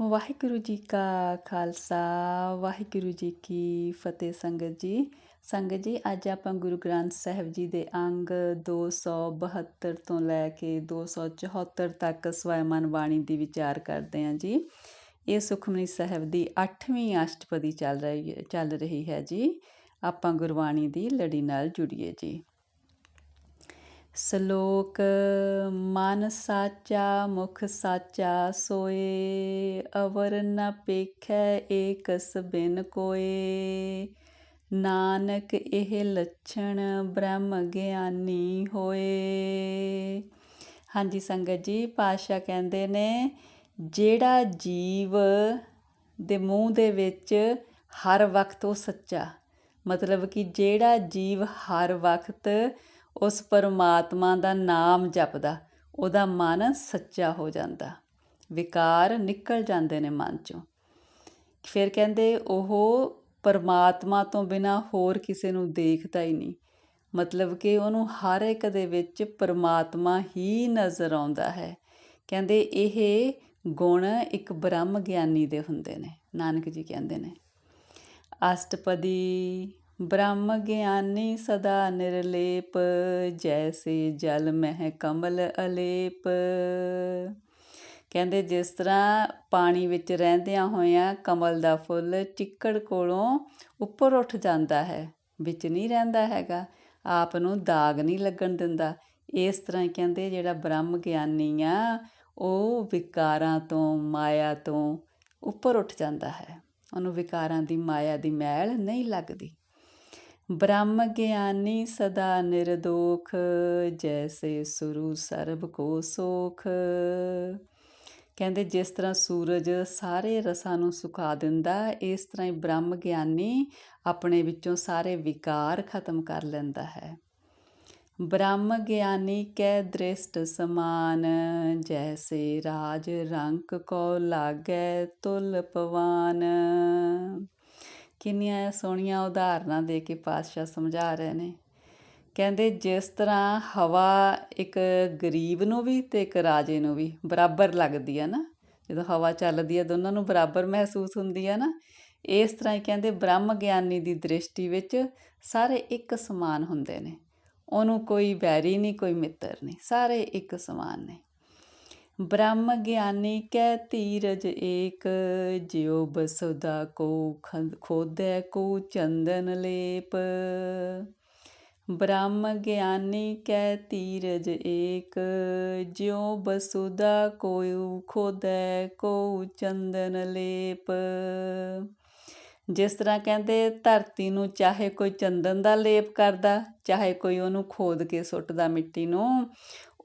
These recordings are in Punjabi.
ਵਾਹਿਗੁਰੂ ਜੀ ਕਾ ਖਾਲਸਾ, ਵਾਹਿਗੁਰੂ ਜੀ ਕੀ ਫਤਿਹ ਸੰਗਤ ਜੀ। ਸੰਗਤ ਜੀ, ਅੱਜ ਆਪਾਂ ਗੁਰੂ ਗ੍ਰੰਥ ਸਾਹਿਬ ਜੀ ਦੇ ਅੰਗ 272 ਤੋਂ ਲੈ ਕੇ 274 ਤੱਕ ਸਵੈਮਨ ਬਾਣੀ ਦੀ ਵਿਚਾਰ ਕਰਦੇ ਹਾਂ ਜੀ। ਇਹ ਸੁਖਮਨੀ ਸਾਹਿਬ ਦੀ 8ਵੀਂ ਅਸ਼ਟਪਦੀ ਚੱਲ ਰਹੀ ਚੱਲ ਰਹੀ ਹੈ ਜੀ। ਆਪਾਂ ਗੁਰਬਾਣੀ ਦੀ ਲੜੀ ਨਾਲ ਜੁੜੀਏ ਜੀ। ਸ਼ਲੋਕ, ਮਨ ਸਾਚਾ, ਮੁਖ ਸਾਚਾ ਸੋਏ, ਅਵਰ ਨ ਪੇਖੈ ਏਕਸ ਬਿਨ ਕੋਏ। ਨਾਨਕ ਇਹ ਲੱਛਣ ਬ੍ਰਹਮ ਗਿਆਨੀ ਹੋਏ। ਹਾਂਜੀ ਸੰਗਤ ਜੀ ਪਾਸ਼ਾ ਕਹਿੰਦੇ ਨੇ, ਜਿਹੜਾ ਜੀਵ ਦੇ ਮੂੰਹ ਦੇ ਵਿੱਚ ਹਰ ਵਕਤ ਉਹ ਸੱਚਾ। ਮਤਲਬ ਕਿ ਜਿਹੜਾ ਜੀਵ ਹਰ ਵਕਤ ਉਸ ਪਰਮਾਤਮਾ ਦਾ ਨਾਮ ਜਪਦਾ, ਉਹਦਾ ਮਨ ਸੱਚਾ ਹੋ ਜਾਂਦਾ, ਵਿਕਾਰ ਨਿਕਲ ਜਾਂਦੇ ਨੇ ਮਨ ਚੋਂ। ਫਿਰ ਕਹਿੰਦੇ ਉਹ ਪਰਮਾਤਮਾ ਤੋਂ ਬਿਨਾ ਹੋਰ ਕਿਸੇ ਨੂੰ ਦੇਖਦਾ ਹੀ ਨਹੀਂ। ਮਤਲਬ ਕਿ ਉਹਨੂੰ ਹਰ ਇੱਕ ਦੇ ਵਿੱਚ ਪਰਮਾਤਮਾ ਹੀ ਨਜ਼ਰ ਆਉਂਦਾ ਹੈ। ਕਹਿੰਦੇ ਇਹ ਗੁਣ ਇੱਕ ਬ੍ਰਹਮ ਗਿਆਨੀ ਦੇ ਹੁੰਦੇ ਨੇ, ਨਾਨਕ ਜੀ ਕਹਿੰਦੇ ਨੇ। ਅਸ਼ਟਪਦੀ ਬ੍ਰਹਮ ਗਿਆਨੀ ਸਦਾ ਨਿਰਲੇਪ, ਜੈਸੇ ਜਲ ਮਹਿ ਕਮਲ ਅਲੇਪ। ਕਹਿੰਦੇ ਜਿਸ ਤਰ੍ਹਾਂ ਪਾਣੀ ਵਿੱਚ ਰਹਿੰਦਿਆਂ ਹੋਇਆਂ ਕਮਲ ਦਾ ਫੁੱਲ ਚਿੱਕੜ ਕੋਲੋਂ ਉੱਪਰ ਉੱਠ ਜਾਂਦਾ ਹੈ, ਵਿੱਚ ਨਹੀਂ ਰਹਿੰਦਾ ਹੈਗਾ, ਆਪ ਨੂੰ ਦਾਗ ਨਹੀਂ ਲੱਗਣ ਦਿੰਦਾ। ਇਸ ਤਰ੍ਹਾਂ ਕਹਿੰਦੇ ਜਿਹੜਾ ਬ੍ਰਹਮ ਗਿਆਨੀ ਆ, ਉਹ ਵਿਕਾਰਾਂ ਤੋਂ, ਮਾਇਆ ਤੋਂ ਉੱਪਰ ਉੱਠ ਜਾਂਦਾ ਹੈ। ਉਹਨੂੰ ਵਿਕਾਰਾਂ ਦੀ ਮਾਇਆ ਦੀ ਮੈਲ ਨਹੀਂ ਲੱਗਦੀ। ਬ੍ਰਹਮ ਗਿਆਨੀ ਸਦਾ ਨਿਰਦੋਖ, ਜੈਸੇ ਸੁਰੂ ਸਰਬ ਕੋ ਸੋਖ। ਕਹਿੰਦੇ ਜਿਸ ਤਰ੍ਹਾਂ ਸੂਰਜ ਸਾਰੇ ਰਸਾਂ ਨੂੰ ਸੁਕਾ ਦਿੰਦਾ, ਇਸ ਤਰ੍ਹਾਂ ਹੀ ਬ੍ਰਹਮ ਗਿਆਨੀ ਆਪਣੇ ਵਿੱਚੋਂ ਸਾਰੇ ਵਿਕਾਰ ਖਤਮ ਕਰ ਲੈਂਦਾ ਹੈ। ਬ੍ਰਹਮ ਗਿਆਨੀ ਕੈ ਦ੍ਰਿਸ਼ਟ ਸਮਾਨ, ਜੈਸੇ ਰਾਜ ਰੰਕ ਕੋ ਲਾਗੈ ਤੁਲ ਪਵਾਨ। ਕਿੰਨੀਆਂ ਸੋਹਣੀਆਂ ਉਦਾਹਰਨਾਂ ਦੇ ਕੇ ਪਾਤਸ਼ਾਹ ਸਮਝਾ ਰਹੇ ਨੇ। ਕਹਿੰਦੇ, ਜਿਸ ਤਰ੍ਹਾਂ ਹਵਾ ਇੱਕ ਗਰੀਬ ਨੂੰ ਵੀ ਤੇ ਇੱਕ ਰਾਜੇ ਨੂੰ ਵੀ ਬਰਾਬਰ ਲੱਗਦੀ ਹੈ ਨਾ, ਜਦੋਂ ਹਵਾ ਚੱਲਦੀ ਹੈ ਦੋਨਾਂ ਨੂੰ ਬਰਾਬਰ ਮਹਿਸੂਸ ਹੁੰਦੀ ਹੈ ਨਾ, ਇਸ ਤਰ੍ਹਾਂ ਹੀ ਕਹਿੰਦੇ ਬ੍ਰਹਮ ਗਿਆਨੀ ਦੀ ਦ੍ਰਿਸ਼ਟੀ ਵਿੱਚ ਸਾਰੇ ਇੱਕ ਸਮਾਨ ਹੁੰਦੇ ਨੇ। ਉਹਨੂੰ ਕੋਈ ਵੈਰੀ ਨਹੀਂ, ਕੋਈ ਮਿੱਤਰ ਨਹੀਂ, ਸਾਰੇ ਇੱਕ ਸਮਾਨ ਨੇ। ਬ੍ਰਹਮ ਗਿਆਨੀ ਕੈ ਧੀਰਜ ਏਕ, ਜਿਉ ਬਸੁਦਾ ਕੋ ਖੋਦੈ ਕੋ ਚੰਦਨ ਲੇਪ। ਬ੍ਰਹਮ ਗਿਆਨੀ ਕੈ ਧੀਰਜ ਏਕ, ਜਿਉ ਬਸੁਦਾ ਕੋਇ ਖੋਦੈ ਕੋ ਚੰਦਨ ਲੇਪ। ਜਿਸ ਤਰ੍ਹਾਂ ਕਹਿੰਦੇ, ਧਰਤੀ ਨੂੰ ਚਾਹੇ ਕੋਈ ਚੰਦਨ ਦਾ ਲੇਪ ਕਰਦਾ, ਚਾਹੇ ਕੋਈ ਉਹਨੂੰ ਖੋਦ ਕੇ ਸੁੱਟਦਾ ਮਿੱਟੀ ਨੂੰ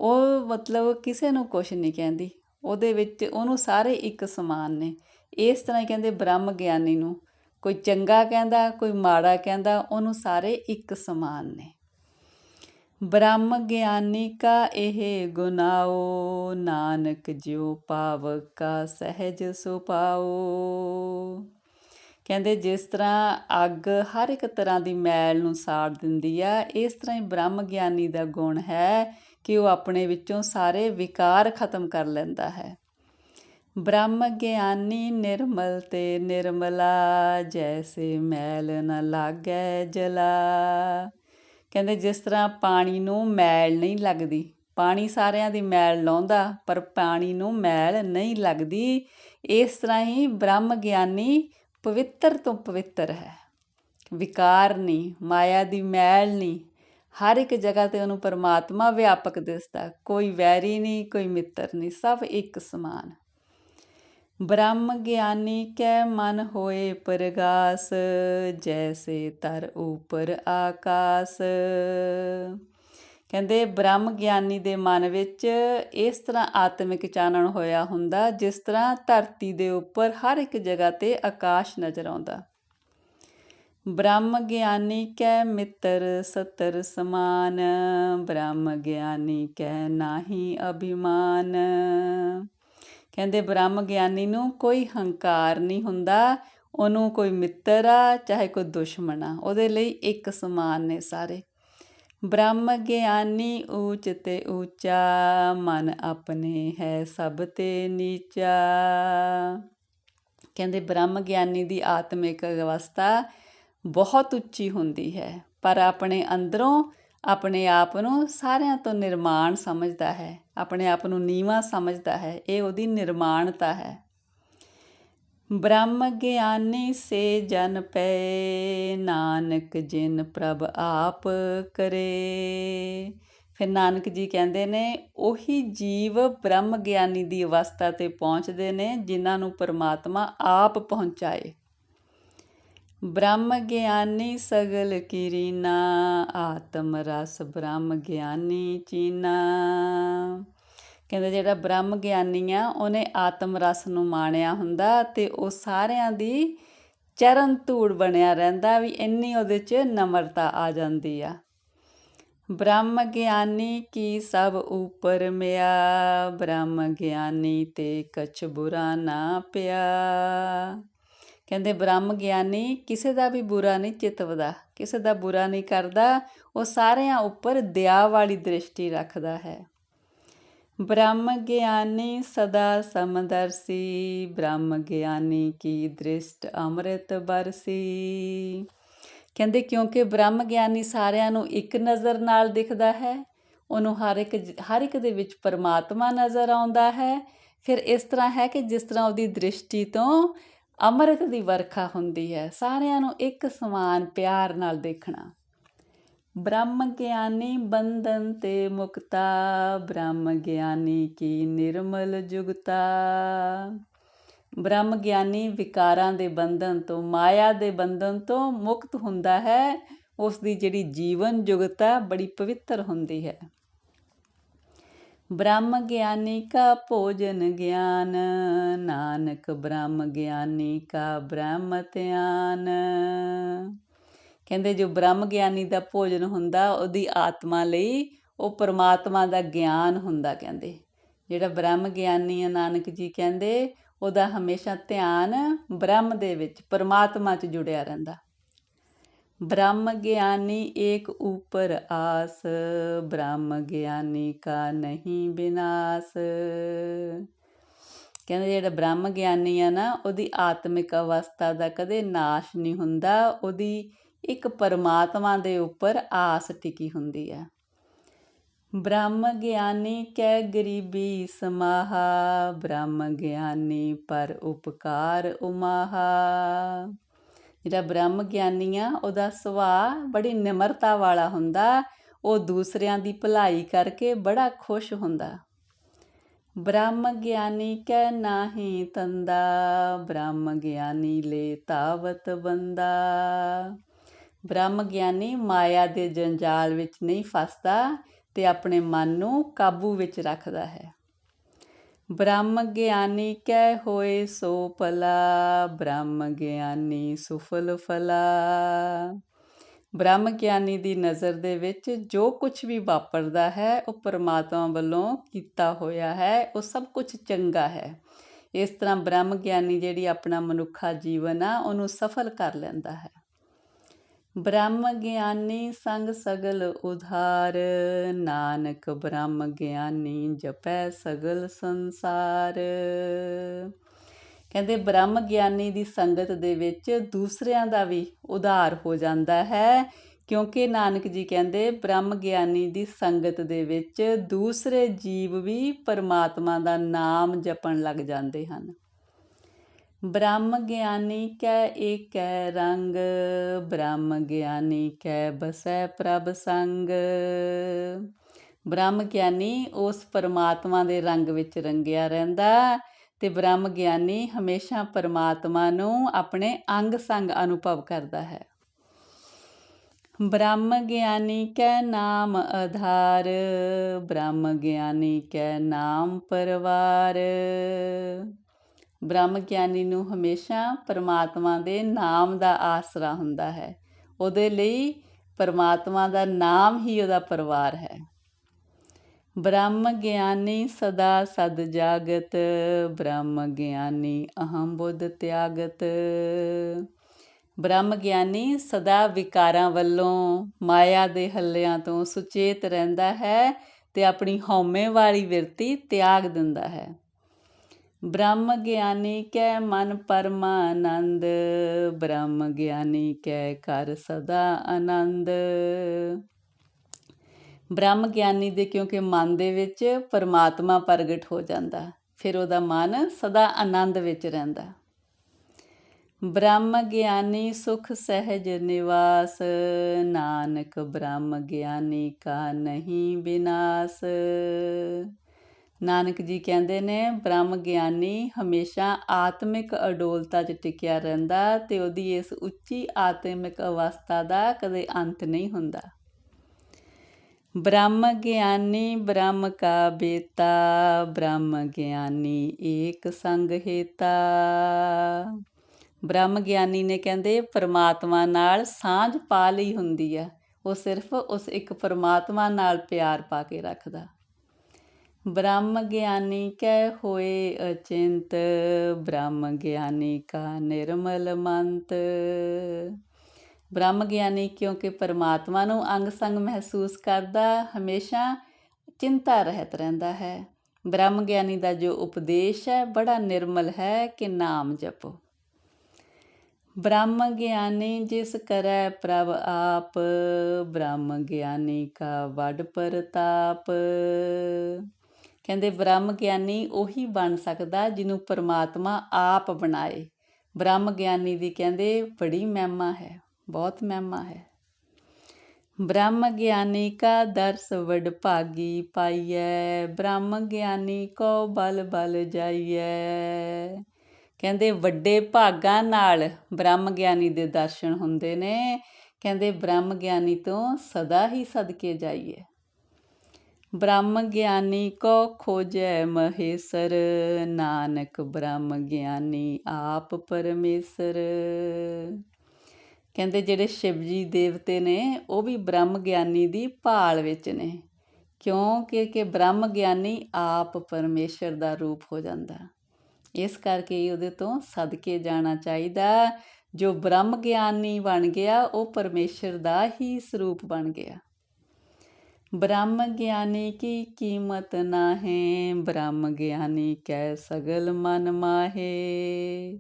ਉਹ ਮਤਲਬ ਕਿਸੇ ਨੂੰ ਕੁਛ ਨਹੀਂ ਕਹਿੰਦੀ। ਉਹਦੇ ਵਿੱਚ ਉਹਨੂੰ ਸਾਰੇ ਇੱਕ ਸਮਾਨ ਨੇ। ਇਸ ਤਰ੍ਹਾਂ ਕਹਿੰਦੇ ਬ੍ਰਹਮ ਗਿਆਨੀ ਨੂੰ। ਕੋਈ ਚੰਗਾ ਕਹਿੰਦਾ, ਕੋਈ ਮਾੜਾ ਕਹਿੰਦਾ, ਉਹਨੂੰ ਸਾਰੇ ਇੱਕ ਸਮਾਨ ਨੇ। ਬ੍ਰਹਮ ਗਿਆਨੀ ਕਾ ਇਹ ਗੁਨਾਓ ਨਾਨਕ ਜਿਉ ਪਾਵਕਾ ਸਹਿਜ ਸੁਪਾਓ ਕਹਿੰਦੇ ਜਿਸ ਤਰ੍ਹਾਂ ਅੱਗ ਹਰ ਇੱਕ ਤਰ੍ਹਾਂ ਦੀ ਮੈਲ ਨੂੰ ਸਾੜ ਦਿੰਦੀ ਆ, ਇਸ ਤਰ੍ਹਾਂ ਹੀ ਬ੍ਰਹਮ ਗਿਆਨੀ ਦਾ ਗੁਣ ਹੈ। ਕਿ ਉਹ ਆਪਣੇ ਵਿੱਚੋਂ ਸਾਰੇ ਵਿਕਾਰ ਖਤਮ ਕਰ ਲੈਂਦਾ ਹੈ। ਬ੍ਰਹਮ ਗਿਆਨੀ ਨਿਰਮਲ ਤੇ ਨਿਰਮਲਾ, ਜੈਸੇ ਮੈਲ ਨ ਲਾਗੈ ਜਲਾ। ਕਹਿੰਦੇ ਜਿਸ ਤਰ੍ਹਾਂ ਪਾਣੀ ਨੂੰ ਮੈਲ ਨਹੀਂ ਲੱਗਦੀ, ਪਾਣੀ ਸਾਰਿਆਂ ਦੀ ਮੈਲ ਲਾਉਂਦਾ, ਪਰ ਪਾਣੀ ਨੂੰ ਮੈਲ ਨਹੀਂ ਲੱਗਦੀ, ਇਸ ਤਰ੍ਹਾਂ ਹੀ ਬ੍ਰਹਮ ਗਿਆਨੀ ਪਵਿੱਤਰ ਤੋਂ ਪਵਿੱਤਰ ਹੈ। ਵਿਕਾਰ ਨਹੀਂ, ਮਾਇਆ ਦੀ ਮੈਲ ਨਹੀਂ ਹਰ ਇੱਕ ਜਗ੍ਹਾ ਤੇ ਉਹਨੂੰ ਪਰਮਾਤਮਾ ਵਿਆਪਕ ਦਿਸਦਾ, ਕੋਈ ਵੈਰੀ ਨਹੀਂ, ਕੋਈ ਮਿੱਤਰ ਨਹੀਂ, ਸਭ ਇੱਕ ਸਮਾਨ। ਬ੍ਰਹਮ ਗਿਆਨੀ ਕੈ ਮਨ ਹੋਏ ਪ੍ਰਗਾਸ, ਜੈਸੇ ਤਰ ਉਪਰ ਆਕਾਸ। ਕਹਿੰਦੇ ਬ੍ਰਹਮ ਗਿਆਨੀ ਦੇ ਮਨ ਵਿੱਚ ਇਸ ਤਰ੍ਹਾਂ ਆਤਮਿਕ ਚਾਨਣ ਹੋਇਆ ਹੁੰਦਾ, ਜਿਸ ਤਰ੍ਹਾਂ ਧਰਤੀ ਦੇ ਉੱਪਰ ਹਰ ਇੱਕ ਜਗ੍ਹਾ ਤੇ ਆਕਾਸ਼ ਨਜ਼ਰ ਆਉਂਦਾ। ਬ੍ਰਹਮ ਗਿਆਨੀ ਕੈ ਮਿੱਤਰ ਸਤਰ ਸਮਾਨ, ਬ੍ਰਹਮ ਗਿਆਨੀ ਕੈ ਨਾਹੀ ਅਭਿਮਾਨ। ਕਹਿੰਦੇ ਬ੍ਰਹਮ ਗਿਆਨੀ ਨੂੰ ਕੋਈ ਹੰਕਾਰ ਨਹੀਂ ਹੁੰਦਾ, ਉਹਨੂੰ ਕੋਈ ਮਿੱਤਰ ਆ, ਚਾਹੇ ਕੋਈ ਦੁਸ਼ਮਣ ਆ, ਉਹਦੇ ਲਈ ਇੱਕ ਸਮਾਨ ਨੇ ਸਾਰੇ। ਬ੍ਰਹਮ ਗਿਆਨੀ ਊਚ ਤੇ ਊਚਾ, ਮਨ ਆਪਣੇ ਹੈ ਸਭ ਤੇ ਨੀਚਾ। ਕਹਿੰਦੇ ਬ੍ਰਹਮ ਗਿਆਨੀ ਦੀ ਆਤਮਿਕ ਅਵਸਥਾ ਬਹੁਤ ਉੱਚੀ ਹੁੰਦੀ ਹੈ, ਪਰ ਆਪਣੇ ਅੰਦਰੋਂ, ਆਪਣੇ ਆਪ ਨੂੰ ਸਾਰਿਆਂ ਤੋਂ ਨਿਰਮਾਣ ਸਮਝਦਾ ਹੈ, ਆਪਣੇ ਆਪ ਨੂੰ ਨੀਵਾ ਸਮਝਦਾ ਹੈ, ਇਹ ਉਹਦੀ ਨਿਰਮਾਣਤਾ ਹੈ। ਬ੍ਰਹਮ ਗਿਆਨੀ ਸੇ ਜਨ ਪੈ, ਨਾਨਕ ਜਿਨ ਪ੍ਰਭ ਆਪ ਕਰੇ। ਫਿਰ ਨਾਨਕ ਜੀ ਕਹਿੰਦੇ ਨੇ, ਉਹੀ ਜੀਵ ਬ੍ਰਹਮ ਗਿਆਨੀ ਦੀ ਅਵਸਥਾ ਤੇ ਪਹੁੰਚਦੇ ਨੇ, ਜਿਨ੍ਹਾਂ ਨੂੰ ਪਰਮਾਤਮਾ ਆਪ ਪਹੁੰਚਾਏ। ਬ੍ਰਹਮ ਗਿਆਨੀ ਸਗਲ ਕਿਰੀਨਾ, ਆਤਮ ਰਸ ਬ੍ਰਹਮ ਗਿਆਨੀ ਚੀਨਾ। ਕਹਿੰਦੇ ਜਿਹੜਾ ਬ੍ਰਹਮ ਗਿਆਨੀ ਆ, ਉਹਨੇ ਆਤਮ ਰਸ ਨੂੰ ਮਾਣਿਆ ਹੁੰਦਾ ਤੇ ਉਹ ਸਾਰਿਆਂ ਦੀ ਚਰਨ ਧੂੜ ਬਣਿਆ ਰਹਿੰਦਾ ਵੀ ਇੰਨੀ ਉਹਦੇ 'ਚ ਨਮਰਤਾ ਆ ਜਾਂਦੀ ਆ। ਬ੍ਰਹਮ ਗਿਆਨੀ ਕੀ ਸਭ ਉਪਰ ਮਿਆ, ਬ੍ਰਹਮ ਗਿਆਨੀ ਤੇ ਕਛ ਬੁਰਾ ਨਾ ਪਿਆ। ਕਹਿੰਦੇ, ਬ੍ਰਹਮ ਗਿਆਨੀ, ਕਿਸੇ ਦਾ ਵੀ ਬੁਰਾ ਨਹੀਂ ਚਿਤਵਦਾ, ਕਿਸੇ ਦਾ ਬੁਰਾ ਨਹੀਂ ਕਰਦਾ, ਉਹ ਸਾਰਿਆਂ ਉੱਪਰ ਦਇਆ ਵਾਲੀ ਦ੍ਰਿਸ਼ਟੀ ਰੱਖਦਾ ਹੈ। ਬ੍ਰਹਮ ਗਿਆਨੀ ਸਦਾ ਸਮਦਰਸੀ, ਬ੍ਰਹਮ ਗਿਆਨੀ ਕੀ ਦ੍ਰਿਸ਼ਟ ਅੰਮ੍ਰਿਤ ਬਰਸੀ। ਕਹਿੰਦੇ, ਕਿਉਂਕਿ ਬ੍ਰਹਮ ਗਿਆਨੀ ਸਾਰਿਆਂ ਨੂੰ ਇੱਕ ਨਜ਼ਰ ਨਾਲ ਦਿਖਦਾ ਹੈ, ਉਹਨੂੰ ਹਰ ਇੱਕ ਹਰ ਇੱਕ ਦੇ ਵਿੱਚ ਪਰਮਾਤਮਾ ਨਜ਼ਰ ਆਉਂਦਾ ਹੈ। ਫਿਰ ਇਸ ਤਰ੍ਹਾਂ ਹੈ ਕਿ ਜਿਸ ਤਰ੍ਹਾਂ ਉਹਦੀ ਦ੍ਰਿਸ਼ਟੀ ਤੋਂ ਅੰਮ੍ਰਿਤ ਦੀ ਵਰਖਾ ਹੁੰਦੀ ਹੈ। ਸਾਰਿਆਂ ਨੂੰ ਇੱਕ ਸਮਾਨ ਪਿਆਰ ਨਾਲ ਦੇਖਣਾ। ਬ੍ਰਹਮ ਗਿਆਨੀ ਬੰਧਨ ਤੇ ਮੁਕਤਾ, ਬ੍ਰਹਮ ਗਿਆਨੀ ਕੀ ਨਿਰਮਲ ਜੁਗਤਾ। ਬ੍ਰਹਮ ਗਿਆਨੀ ਵਿਕਾਰਾਂ ਦੇ ਬੰਧਨ ਤੋਂ, ਮਾਇਆ ਦੇ ਬੰਧਨ ਤੋਂ ਮੁਕਤ ਹੁੰਦਾ ਹੈ। ਉਸ ਦੀ ਜਿਹੜੀ ਜੀਵਨ ਜੁਗਤਾ ਬੜੀ ਪਵਿੱਤਰ ਹੁੰਦੀ ਹੈ। ਬ੍ਰਹਮ ਗਿਆਨੀ ਕਾ ਭੋਜਨ ਗਿਆਨ, ਨਾਨਕ ਬ੍ਰਹਮ ਗਿਆਨੀ ਕਾ ਬ੍ਰਹਮ ਧਿਆਨ। ਕਹਿੰਦੇ ਜੋ ਬ੍ਰਹਮ ਗਿਆਨੀ ਦਾ ਭੋਜਨ ਹੁੰਦਾ, ਉਹਦੀ ਆਤਮਾ ਲਈ ਉਹ ਪਰਮਾਤਮਾ ਦਾ ਗਿਆਨ ਹੁੰਦਾ ਕਹਿੰਦੇ। ਜਿਹੜਾ ਬ੍ਰਹਮ ਗਿਆਨੀ ਆ ਨਾਨਕ ਜੀ ਕਹਿੰਦੇ, ਉਹਦਾ ਹਮੇਸ਼ਾ ਧਿਆਨ ਬ੍ਰਹਮ ਦੇ ਵਿੱਚ, ਪਰਮਾਤਮਾ 'ਚ ਜੁੜਿਆ ਰਹਿੰਦਾ। ਬ੍ਰਹਮ ਗਿਆਨੀ ਏਕ ਉਪਰ ਆਸ, ਬ੍ਰਹਮ ਗਿਆਨੀ ਕਾ ਨਹੀਂ ਵਿਨਾਸ ਕਹਿੰਦੇ ਜਿਹੜਾ ਬ੍ਰਹਮ ਗਿਆਨੀ ਆ ਨਾ, ਉਹਦੀ ਆਤਮਿਕ ਅਵਸਥਾ ਦਾ ਕਦੇ ਨਾਸ਼ ਨਹੀਂ ਹੁੰਦਾ, ਉਹਦੀ ਇੱਕ ਪਰਮਾਤਮਾ ਦੇ ਉੱਪਰ ਆਸ ਟਿਕੀ ਹੁੰਦੀ ਹੈ ਬ੍ਰਹਮ ਗਿਆਨੀ ਕੈ ਗਰੀਬੀ ਸਮਾਹਾ, ਬ੍ਰਹਮ ਗਿਆਨੀ ਪਰ ਉਪਕਾਰ ਉਮਾਹਾ। ਜਿਹੜਾ ਬ੍ਰਹਮ ਗਿਆਨੀ ਆ ਉਹਦਾ ਸੁਭਾਅ ਬੜੀ ਨਿਮਰਤਾ ਵਾਲਾ ਹੁੰਦਾ। ਉਹ ਦੂਸਰਿਆਂ ਦੀ ਭਲਾਈ ਕਰਕੇ ਬੜਾ ਖੁਸ਼ ਹੁੰਦਾ। ਬ੍ਰਹਮ ਗਿਆਨੀ ਕੈ ਨਾਹੀ ਤੰਦਾ ਬ੍ਰਹਮ ਗਿਆਨੀ ਲੈ ਤਾਵਤ ਬੰਦਾ। ਬ੍ਰਹਮ ਗਿਆਨੀ ਮਾਇਆ ਦੇ ਜੰਜਾਲ ਵਿੱਚ ਨਹੀਂ ਫਸਦਾ ਤੇ ਆਪਣੇ ਮਨ ਨੂੰ ਕਾਬੂ ਵਿੱਚ ਰੱਖਦਾ ਹੈ। ਬ੍ਰਹਮ ਗਿਆਨੀ ਕਹਿ ਹੋਏ ਸੋ ਪਲਾ ਬ੍ਰਹਮ ਗਿਆਨੀ ਸੁਫਲ ਫਲਾ। ਬ੍ਰਹਮ ਗਿਆਨੀ ਦੀ ਨਜ਼ਰ ਦੇ ਵਿੱਚ ਜੋ ਕੁਝ ਵੀ ਵਾਪਰਦਾ ਹੈ, ਉਹ ਪਰਮਾਤਮਾ ਵੱਲੋਂ ਕੀਤਾ ਹੋਇਆ ਹੈ, ਉਹ ਸਭ ਕੁਝ ਚੰਗਾ ਹੈ। ਇਸ ਤਰ੍ਹਾਂ ਬ੍ਰਹਮ ਗਿਆਨੀ ਜਿਹੜੀ ਆਪਣਾ ਮਨੁੱਖਾ ਜੀਵਨ ਆ, ਉਹਨੂੰ ਸਫਲ ਕਰ ਲੈਂਦਾ ਹੈ। ਬ੍ਰਹਮ ਗਿਆਨੀ ਸੰਗ ਸਗਲ ਉਧਾਰ। ਨਾਨਕ ਬ੍ਰਹਮ ਗਿਆਨੀ ਜਪੈ ਸਗਲ ਸੰਸਾਰ। ਕਹਿੰਦੇ ਬ੍ਰਹਮ ਗਿਆਨੀ ਦੀ ਸੰਗਤ ਦੇ ਵਿੱਚ ਦੂਸਰਿਆਂ ਦਾ ਵੀ ਉਧਾਰ ਹੋ ਜਾਂਦਾ ਹੈ, ਕਿਉਂਕਿ ਨਾਨਕ ਜੀ ਕਹਿੰਦੇ ਬ੍ਰਹਮ ਗਿਆਨੀ ਦੀ ਸੰਗਤ ਦੇ ਵਿੱਚ ਦੂਸਰੇ ਜੀਵ ਵੀ ਪਰਮਾਤਮਾ ਦਾ ਨਾਮ ਜਪਣ ਲੱਗ ਜਾਂਦੇ ਹਨ। ਬ੍ਰਹਮ ਗਿਆਨੀ ਕੈ ਏਕੈ ਰੰਗ, ਬ੍ਰਹਮ ਗਿਆਨੀ ਕੈ ਬਸੈ ਪ੍ਰਭ ਸੰਗ। ਬ੍ਰਹਮ ਗਿਆਨੀ ਉਸ ਪਰਮਾਤਮਾ ਦੇ ਰੰਗ ਵਿੱਚ ਰੰਗਿਆ ਰਹਿੰਦਾ ਤੇ ਬ੍ਰਹਮ ਗਿਆਨੀ ਹਮੇਸ਼ਾ ਪਰਮਾਤਮਾ ਨੂੰ ਆਪਣੇ ਅੰਗ ਸੰਗ ਅਨੁਭਵ ਕਰਦਾ ਹੈ। ਬ੍ਰਹਮ ਗਿਆਨੀ ਕੈ ਨਾਮ ਆਧਾਰ, ਬ੍ਰਹਮ ਗਿਆਨੀ ਕੈ ਨਾਮ ਪਰਵਾਰ। ਬ੍ਰਹਮ ਗਿਆਨੀ ਨੂੰ ਹਮੇਸ਼ਾ ਪਰਮਾਤਮਾ ਦੇ ਨਾਮ ਦਾ ਆਸਰਾ ਹੁੰਦਾ ਹੈ। ਉਹਦੇ ਲਈ ਪਰਮਾਤਮਾ ਦਾ ਨਾਮ ਹੀ ਉਹਦਾ ਪਰਿਵਾਰ ਹੈ। ਬ੍ਰਹਮ ਗਿਆਨੀ ਸਦਾ ਸਦ ਜਾਗਤ ਬ੍ਰਹਮ ਗਿਆਨੀ ਅਹੰ ਬੁੱਧ ਤਿਆਗਤ। ਬ੍ਰਹਮ ਗਿਆਨੀ ਸਦਾ ਵਿਕਾਰਾਂ ਵੱਲੋਂ ਮਾਇਆ ਦੇ ਹੱਲਿਆਂ ਤੋਂ ਸੁਚੇਤ ਰਹਿੰਦਾ ਹੈ ਤੇ ਆਪਣੀ ਹਉਮੈ ਵਾਲੀ ਵਿਰਤੀ ਤਿਆਗ ਦਿੰਦਾ ਹੈ। ਬ੍ਰਹਮ ਗਿਆਨੀ ਕੈ ਮਨ ਪਰਮਾਨੰਦ, ਬ੍ਰਹਮ ਗਿਆਨੀ ਕੈ ਕਰ ਸਦਾ ਆਨੰਦ। ਬ੍ਰਹਮ ਗਿਆਨੀ ਦੇ ਕਿਉਂਕਿ ਮਨ ਦੇ ਵਿੱਚ ਪਰਮਾਤਮਾ ਪ੍ਰਗਟ ਹੋ ਜਾਂਦਾ, ਫਿਰ ਉਹਦਾ ਮਨ ਸਦਾ ਆਨੰਦ ਵਿੱਚ ਰਹਿੰਦਾ। ਬ੍ਰਹਮ ਗਿਆਨੀ ਸੁਖ ਸਹਿਜ ਨਿਵਾਸ, ਨਾਨਕ ਬ੍ਰਹਮ ਗਿਆਨੀ ਕਾ ਨਹੀਂ ਬਿਨਾਸ਼। ਨਾਨਕ ਜੀ ਕਹਿੰਦੇ ਨੇ, ਬ੍ਰਹਮ ਗਿਆਨੀ ਹਮੇਸ਼ਾ ਆਤਮਿਕ ਅਡੋਲਤਾ 'ਚ ਟਿਕਿਆ ਰਹਿੰਦਾ ਤੇ ਉਹਦੀ ਇਸ ਉੱਚੀ ਆਤਮਿਕ ਅਵਸਥਾ ਦਾ ਕਦੇ ਅੰਤ ਨਹੀਂ ਹੁੰਦਾ। ਬ੍ਰਹਮ ਗਿਆਨੀ, ਬ੍ਰਹਮ ਕਾ ਬੇਤਾ ਬ੍ਰਹਮ ਗਿਆਨੀ ਏਕ ਸੰਗ ਹੇਤਾ। ਬ੍ਰਹਮ ਗਿਆਨੀ ਨੇ ਕਹਿੰਦੇ, ਪਰਮਾਤਮਾ ਨਾਲ ਸਾਂਝ ਪਾ ਲਈ ਹੁੰਦੀ ਆ। ਉਹ ਸਿਰਫ ਉਸ ਇੱਕ ਪਰਮਾਤਮਾ ਨਾਲ ਪਿਆਰ ਪਾ ਕੇ ਰੱਖਦਾ। ਬ੍ਰਹਮ ਗਿਆਨੀ ਕੈ ਹੋਏ ਅਚਿੰਤ, ਬ੍ਰਹਮ ਗਿਆਨੀ ਕਾ ਨਿਰਮਲ ਮੰਤ। ਬ੍ਰਹਮ ਗਿਆਨੀ ਕਿਉਂਕਿ ਪਰਮਾਤਮਾ ਨੂੰ ਅੰਗ ਸੰਗ ਮਹਿਸੂਸ ਕਰਦਾ, ਹਮੇਸ਼ਾ ਚਿੰਤਾ ਰਹਿਤ ਰਹਿੰਦਾ ਹੈ। ਬ੍ਰਹਮ ਗਿਆਨੀ ਦਾ ਜੋ ਉਪਦੇਸ਼ ਹੈ, ਬੜਾ ਨਿਰਮਲ ਹੈ ਕਿ ਨਾਮ ਜਪੋ। ਬ੍ਰਹਮ ਗਿਆਨੀ ਜਿਸ ਕਰੈ ਪ੍ਰਭ ਆਪ, ਬ੍ਰਹਮ ਗਿਆਨੀ ਕਾ ਵੱਡ ਪ੍ਰਤਾਪ। ਕਹਿੰਦੇ ਬ੍ਰਹਮ ਗਿਆਨੀ ਉਹੀ ਬਣ ਸਕਦਾ ਜਿਹਨੂੰ ਪਰਮਾਤਮਾ ਆਪ ਬਣਾਏ। ਬ੍ਰਹਮ ਗਿਆਨੀ ਦੀ ਕਹਿੰਦੇ ਬੜੀ ਮਹਿਮਾ ਹੈ, ਬਹੁਤ ਮਹਿਮਾ ਹੈ। ਬ੍ਰਹਮ ਗਿਆਨੀ ਕਾ ਦਰਸ ਵਡ ਭਾਗੀ ਪਾਈਐ, ਬ੍ਰਹਮ ਗਿਆਨੀ ਕੋ ਬਲ ਬਲ ਜਾਈਐ। ਕਹਿੰਦੇ ਵੱਡੇ ਭਾਗਾਂ ਨਾਲ ਬ੍ਰਹਮ ਗਿਆਨੀ ਦੇ ਦਰਸ਼ਨ ਹੁੰਦੇ ਨੇ। ਕਹਿੰਦੇ ਬ੍ਰਹਮ ਗਿਆਨੀ ਤੋਂ ਸਦਾ ਹੀ ਸਦਕੇ ਜਾਈਏ। ਬ੍ਰਹਮ ਗਿਆਨੀ ਕੋ ਖੋਜੈ ਮਹੇਸ਼ਰ, ਨਾਨਕ ਬ੍ਰਹਮ ਗਿਆਨੀ ਆਪ ਪਰਮੇਸ਼ਰ। ਕਹਿੰਦੇ ਜਿਹੜੇ ਸ਼ਿਵਜੀ ਦੇਵਤੇ ਨੇ, ਉਹ ਵੀ ਬ੍ਰਹਮ ਗਿਆਨੀ ਦੀ ਭਾਲ ਵਿੱਚ ਨੇ। ਕਿਉਂਕਿ ਕਿ ਬ੍ਰਹਮ ਗਿਆਨੀ ਆਪ ਪਰਮੇਸ਼ਰ ਦਾ ਰੂਪ ਹੋ ਜਾਂਦਾ। ਇਸ ਕਰਕੇ ਉਹਦੇ ਤੋਂ ਸਦਕੇ ਜਾਣਾ ਚਾਹੀਦਾ। ਜੋ ਬ੍ਰਹਮ ਗਿਆਨੀ ਬਣ ਗਿਆ, ਉਹ ਪਰਮੇਸ਼ਰ ਦਾ ਹੀ ਸਰੂਪ ਬਣ ਗਿਆ। ਬ੍ਰਹਮ ਗਿਆਨੀ ਕੀ ਕੀਮਤ ਨਾ ਬ੍ਰਹਮ ਗਿਆਨੀ ਕੈ ਸਗਲ ਮਨ ਮਾਹੇ।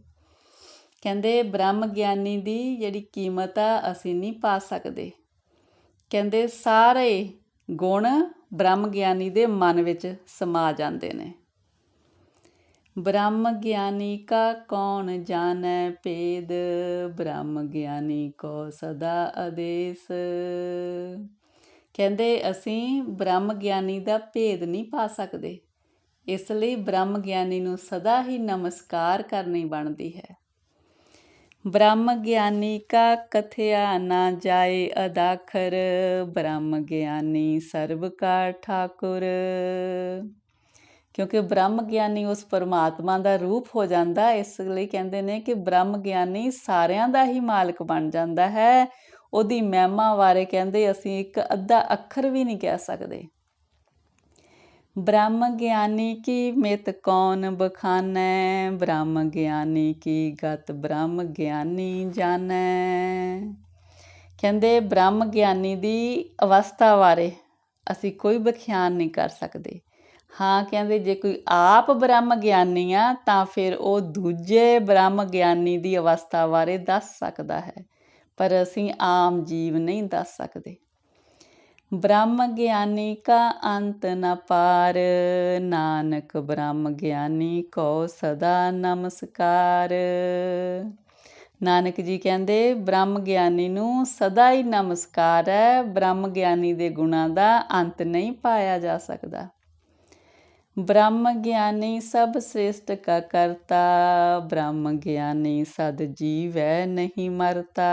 ਕਹਿੰਦੇ ਬ੍ਰਹਮ ਗਿਆਨੀ ਦੀ ਜਿਹੜੀ ਕੀਮਤ ਆ, ਅਸੀਂ ਨਹੀਂ ਪਾ ਸਕਦੇ। ਕਹਿੰਦੇ ਸਾਰੇ ਗੁਣ ਬ੍ਰਹਮ ਗਿਆਨੀ ਦੇ ਮਨ ਵਿੱਚ ਸਮਾ ਜਾਂਦੇ ਨੇ। ਬ੍ਰਹਮ ਗਿਆਨੀ ਕਾ ਕੌਣ ਜਾਣੈ ਭੇਦ, ਬ੍ਰਹਮ ਗਿਆਨੀ ਕੋ ਸਦਾ ਅਦੇਸ ਕਹਿੰਦੇ ਅਸੀਂ ਬ੍ਰਹਮ ਗਿਆਨੀ ਦਾ ਭੇਦ ਨਹੀਂ ਪਾ ਸਕਦੇ। ਇਸ ਲਈ ਬ੍ਰਹਮ ਗਿਆਨੀ ਨੂੰ ਸਦਾ ਹੀ ਨਮਸਕਾਰ ਕਰਨੀ ਬਣਦੀ ਹੈ। ਬ੍ਰਹਮ ਗਿਆਨੀ ਕਾ ਕਥਿਆ ਨਾ ਜਾਏ ਅਦਾਖਰ, ਬ੍ਰਹਮ ਗਿਆਨੀ ਸਰਬ ਕਾ ਠਾਕੁਰ। ਕਿਉਂਕਿ ਬ੍ਰਹਮ ਗਿਆਨੀ ਉਸ ਪਰਮਾਤਮਾ ਦਾ ਰੂਪ ਹੋ ਜਾਂਦਾ, ਇਸ ਲਈ ਕਹਿੰਦੇ ਨੇ ਕਿ ਬ੍ਰਹਮ ਗਿਆਨੀ ਸਾਰਿਆਂ ਦਾ ਹੀ ਮਾਲਕ ਬਣ ਜਾਂਦਾ ਹੈ। ਉਹਦੀ ਮਹਿਮਾ ਬਾਰੇ ਕਹਿੰਦੇ ਅਸੀਂ ਇੱਕ ਅੱਧਾ ਅੱਖਰ ਵੀ ਨਹੀਂ ਕਹਿ ਸਕਦੇ। ਬ੍ਰਹਮ ਗਿਆਨੀ ਕੀ ਮਿਤ ਕੌਣ ਬਖਾਨੈ? ਬ੍ਰਹਮ ਗਿਆਨੀ ਕੀ ਗਤ ਬ੍ਰਹਮ ਗਿਆਨੀ ਜਾਣੈ? ਕਹਿੰਦੇ ਬ੍ਰਹਮ ਗਿਆਨੀ ਦੀ ਅਵਸਥਾ ਬਾਰੇ ਅਸੀਂ ਕੋਈ ਬਖਿਆਨ ਨਹੀਂ ਕਰ ਸਕਦੇ। ਹਾਂ, ਕਹਿੰਦੇ ਜੇ ਕੋਈ ਆਪ ਬ੍ਰਹਮ ਗਿਆਨੀ ਆ ਤਾਂ ਫਿਰ ਉਹ ਦੂਜੇ ਬ੍ਰਹਮ ਗਿਆਨੀ ਦੀ ਅਵਸਥਾ ਬਾਰੇ ਦੱਸ ਸਕਦਾ ਹੈ। ਪਰ ਅਸੀਂ ਆਮ ਜੀਵ ਨਹੀਂ ਦੱਸ ਸਕਦੇ। ਬ੍ਰਹਮ ਗਿਆਨੀ ਕਾ ਅੰਤ ਨ ਪਾਰ, ਨਾਨਕ ਬ੍ਰਹਮ ਗਿਆਨੀ ਕੋ ਸਦਾ ਨਮਸਕਾਰ। ਨਾਨਕ ਜੀ ਕਹਿੰਦੇ, ਬ੍ਰਹਮ ਗਿਆਨੀ ਨੂੰ ਸਦਾ ਹੀ ਨਮਸਕਾਰ ਹੈ, ਬ੍ਰਹਮ ਗਿਆਨੀ ਦੇ ਗੁਣਾਂ ਦਾ ਅੰਤ ਨਹੀਂ ਪਾਇਆ ਜਾ ਸਕਦਾ। ਬ੍ਰਹਮ ਗਿਆਨੀ ਸਭ ਸ੍ਰਿਸ਼ਟ ਕਾ ਕਰਤਾ, ਬ੍ਰਹਮ ਗਿਆਨੀ ਸਦ ਜੀਵੈ ਨਹੀਂ ਮਰਤਾ।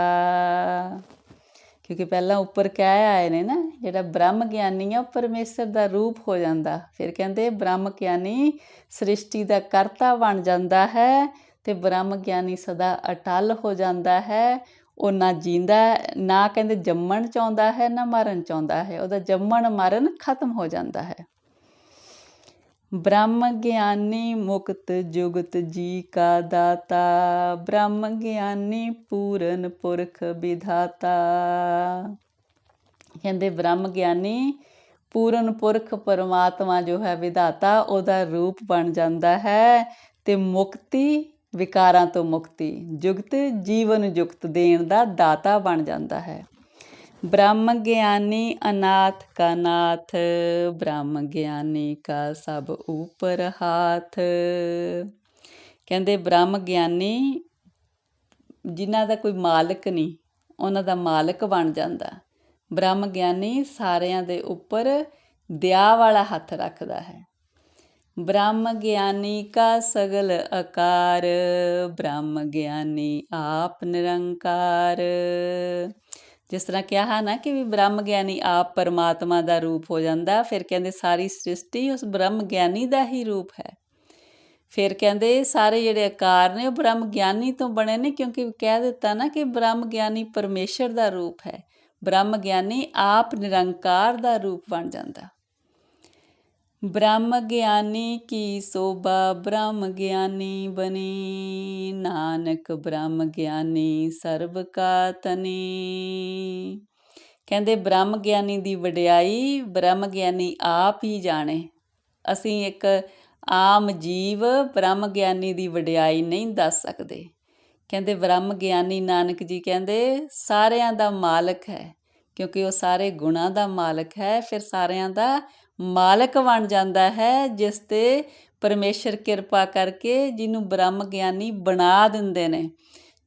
ਕਿਉਂਕਿ ਪਹਿਲਾਂ ਉੱਪਰ ਕਹਿ ਆਏ ਨੇ ਨਾ, ਜਿਹੜਾ ਬ੍ਰਹਮ ਗਿਆਨੀ ਆ ਪਰਮੇਸ਼ਰ ਦਾ ਰੂਪ ਹੋ ਜਾਂਦਾ। ਫਿਰ ਕਹਿੰਦੇ, ਬ੍ਰਹਮ ਗਿਆਨੀ ਸ੍ਰਿਸ਼ਟੀ ਦਾ ਕਰਤਾ ਬਣ ਜਾਂਦਾ ਹੈ ਤੇ ਬ੍ਰਹਮ ਗਿਆਨੀ ਸਦਾ ਅਟਲ ਹੋ ਜਾਂਦਾ ਹੈ। ਉਹ ਨਾ ਜੀਂਦਾ, ਨਾ ਕਹਿੰਦੇ ਜੰਮਣ ਚਾਹੁੰਦਾ ਹੈ, ਨਾ ਮਰਨ ਚਾਹੁੰਦਾ ਹੈ। ਉਹਦਾ ਜੰਮਣ ਮਰਨ ਖਤਮ ਹੋ ਜਾਂਦਾ ਹੈ। ਬ੍ਰਹਮ ਗਿਆਨੀ ਮੁਕਤ ਜੁਗਤ ਜੀ ਕਾ ਦਾਤਾ ਬ੍ਰਹਮ ਗਿਆਨੀ ਪੂਰਨ ਪੁਰਖ ਵਿਧਾਤਾ। ਕਹਿੰਦੇ ਬ੍ਰਹਮ ਗਿਆਨੀ ਪੂਰਨ ਪੁਰਖ ਪਰਮਾਤਮਾ ਜੋ ਹੈ ਵਿਧਾਤਾ, ਉਹਦਾ ਰੂਪ ਬਣ ਜਾਂਦਾ ਹੈ ਤੇ ਮੁਕਤੀ ਵਿਕਾਰਾਂ ਤੋਂ ਮੁਕਤੀ, ਜੁਗਤ ਜੀਵਨ ਜੁਗਤ ਦੇਣ ਦਾ ਦਾਤਾ ਬਣ ਜਾਂਦਾ ਹੈ। ਬ੍ਰਹਮ ਗਿਆਨੀ ਅਨਾਥ ਕਾ ਨਾਥ, ਬ੍ਰਹਮ ਗਿਆਨੀ ਕਾ ਸਭ ਉਪਰ ਹਾਥ। ਕਹਿੰਦੇ ਬ੍ਰਹਮ ਗਿਆਨੀ ਜਿਨ੍ਹਾਂ ਦਾ ਕੋਈ ਮਾਲਕ ਨਹੀਂ, ਉਹਨਾਂ ਦਾ ਮਾਲਕ ਬਣ ਜਾਂਦਾ। ਬ੍ਰਹਮ ਗਿਆਨੀ ਸਾਰਿਆਂ ਦੇ ਉੱਪਰ ਦਇਆ ਵਾਲਾ ਹੱਥ ਰੱਖਦਾ ਹੈ। ਬ੍ਰਹਮ ਗਿਆਨੀ ਕਾ ਸਗਲ ਆਕਾਰ ਬ੍ਰਹਮ ਗਿਆਨੀ ਆਪ ਨਿਰੰਕਾਰ। ਜਿਸ ਤਰ੍ਹਾਂ ਕਿਹਾ ਨਾ ਕਿ ਵੀ ਬ੍ਰਹਮ ਗਿਆਨੀ ਆਪ ਪਰਮਾਤਮਾ ਦਾ ਰੂਪ ਹੋ ਜਾਂਦਾ, ਫਿਰ ਕਹਿੰਦੇ ਸਾਰੀ ਸ੍ਰਿਸ਼ਟੀ ਉਸ ਬ੍ਰਹਮ ਗਿਆਨੀ ਦਾ ਹੀ ਰੂਪ ਹੈ। ਫਿਰ ਕਹਿੰਦੇ ਸਾਰੇ ਜਿਹੜੇ ਆਕਾਰ ਨੇ ਉਹ ਬ੍ਰਹਮ ਗਿਆਨੀ ਤੋਂ ਬਣੇ ਨੇ, ਕਿਉਂਕਿ ਕਹਿ ਦਿੱਤਾ ਨਾ ਕਿ ਬ੍ਰਹਮ ਗਿਆਨੀ ਪਰਮੇਸ਼ਰ ਦਾ ਰੂਪ ਹੈ। ਬ੍ਰਹਮ ਗਿਆਨੀ ਆਪ ਨਿਰੰਕਾਰ ਦਾ ਰੂਪ ਬਣ ਜਾਂਦਾ। ਬ੍ਰਹਮ ਗਿਆਨੀ ਕੀ ਸੋਭਾ ਬ੍ਰਹਮ ਗਿਆਨੀ ਬਣੀ। ਨਾਨਕ ਬ੍ਰਹਮ ਗਿਆਨੀ ਸਰਬ ਕਾ ਤਨੀ ਕਹਿੰਦੇ ਬ੍ਰਹਮ ਗਿਆਨੀ ਦੀ ਵਡਿਆਈ ਬ੍ਰਹਮ ਗਿਆਨੀ ਆਪ ਹੀ ਜਾਣੇ। ਅਸੀਂ ਇੱਕ ਆਮ ਜੀਵ ਬ੍ਰਹਮ ਗਿਆਨੀ ਦੀ ਵਡਿਆਈ ਨਹੀਂ ਦੱਸ ਸਕਦੇ। ਕਹਿੰਦੇ ਬ੍ਰਹਮ ਗਿਆਨੀ ਨਾਨਕ ਜੀ ਕਹਿੰਦੇ ਸਾਰਿਆਂ ਦਾ ਮਾਲਕ ਹੈ। ਕਿਉਂਕਿ ਉਹ ਸਾਰੇ ਗੁਣਾਂ ਦਾ ਮਾਲਕ ਹੈ, ਫਿਰ ਸਾਰਿਆਂ ਦਾ ਮਾਲਕ ਬਣ ਜਾਂਦਾ ਹੈ, ਜਿਸ ਤੇ ਪਰਮੇਸ਼ਰ ਕਿਰਪਾ ਕਰਕੇ ਜਿਹਨੂੰ ਬ੍ਰਹਮ ਗਿਆਨੀ ਬਣਾ ਦਿੰਦੇ ਨੇ।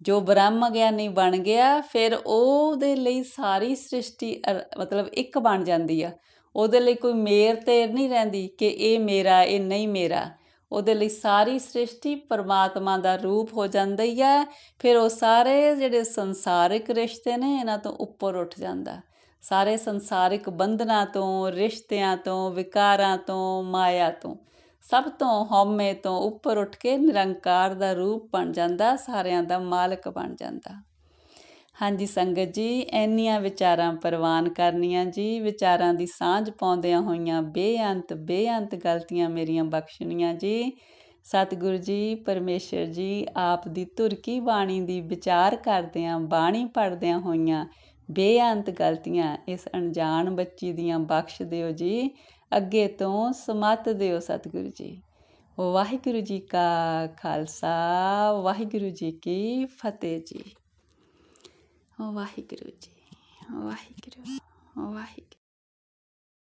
ਜੋ ਬ੍ਰਹਮ ਗਿਆਨੀ ਬਣ ਗਿਆ, ਫਿਰ ਉਹਦੇ ਲਈ ਸਾਰੀ ਸ੍ਰਿਸ਼ਟੀ ਮਤਲਬ ਇੱਕ ਬਣ ਜਾਂਦੀ ਆ। ਉਹਦੇ ਲਈ ਕੋਈ ਮੇਰ ਤੇਰ ਨਹੀਂ ਰਹਿੰਦੀ ਕਿ ਇਹ ਮੇਰਾ, ਇਹ ਨਹੀਂ ਮੇਰਾ। ਉਹਦੇ ਲਈ ਸਾਰੀ ਸ੍ਰਿਸ਼ਟੀ ਪਰਮਾਤਮਾ ਦਾ ਰੂਪ ਹੋ ਜਾਂਦੀ ਹੈ ਫਿਰ ਉਹ ਸਾਰੇ ਜਿਹੜੇ ਸੰਸਾਰਿਕ ਰਿਸ਼ਤੇ ਨੇ, ਇਹਨਾਂ ਤੋਂ ਉੱਪਰ ਉੱਠ ਜਾਂਦਾ। ਸਾਰੇ ਸੰਸਾਰਿਕ ਬੰਧਨਾਂ ਤੋਂ, ਰਿਸ਼ਤਿਆਂ ਤੋਂ, ਵਿਕਾਰਾਂ ਤੋਂ, ਮਾਇਆ ਤੋਂ। ਸਭ ਤੋਂ ਹਉਮੈ ਤੋਂ ਉੱਪਰ ਉੱਠ ਕੇ ਨਿਰੰਕਾਰ ਦਾ ਰੂਪ ਬਣ ਜਾਂਦਾ, ਸਾਰਿਆਂ ਦਾ ਮਾਲਕ ਬਣ ਜਾਂਦਾ। ਹਾਂਜੀ ਸੰਗਤ ਜੀ ਐਨੀਆਂ ਵਿਚਾਰਾਂ ਪ੍ਰਵਾਨ ਕਰਨੀਆਂ ਜੀ। ਵਿਚਾਰਾਂ ਦੀ ਸਾਂਝ ਪਾਉਂਦਿਆਂ ਹੋਈਆਂ ਬੇਅੰਤ ਬੇਅੰਤ ਗਲਤੀਆਂ ਮੇਰੀਆਂ ਬਖਸ਼ਣੀਆਂ ਜੀ। ਸਤਿਗੁਰੂ ਜੀ, ਪਰਮੇਸ਼ਰ ਜੀ, ਆਪ ਦੀ ਧੁਰ ਕੀ ਬਾਣੀ ਦੀ ਵਿਚਾਰ ਕਰਦਿਆਂ, ਬਾਣੀ ਪੜਦਿਆਂ ਹੋਈਆਂ ਬੇਅੰਤ ਗਲਤੀਆਂ, ਇਸ ਅਣਜਾਣ ਬੱਚੀ ਦੀਆਂ ਬਖਸ਼ ਦਿਓ ਜੀ। ਅੱਗੇ ਤੋਂ ਸਮਤ ਦਿਓ ਸਤਿਗੁਰੂ ਜੀ। ਵਾਹਿਗੁਰੂ ਜੀ ਕਾ ਖਾਲਸਾ, ਵਾਹਿਗੁਰੂ ਜੀ ਕੀ ਫਤਿਹ ਜੀ। ਵਾਹਿਗੁਰੂ ਜੀ, ਵਾਹਿਗੁਰੂ ਵਾਹਿਗੁਰੂ।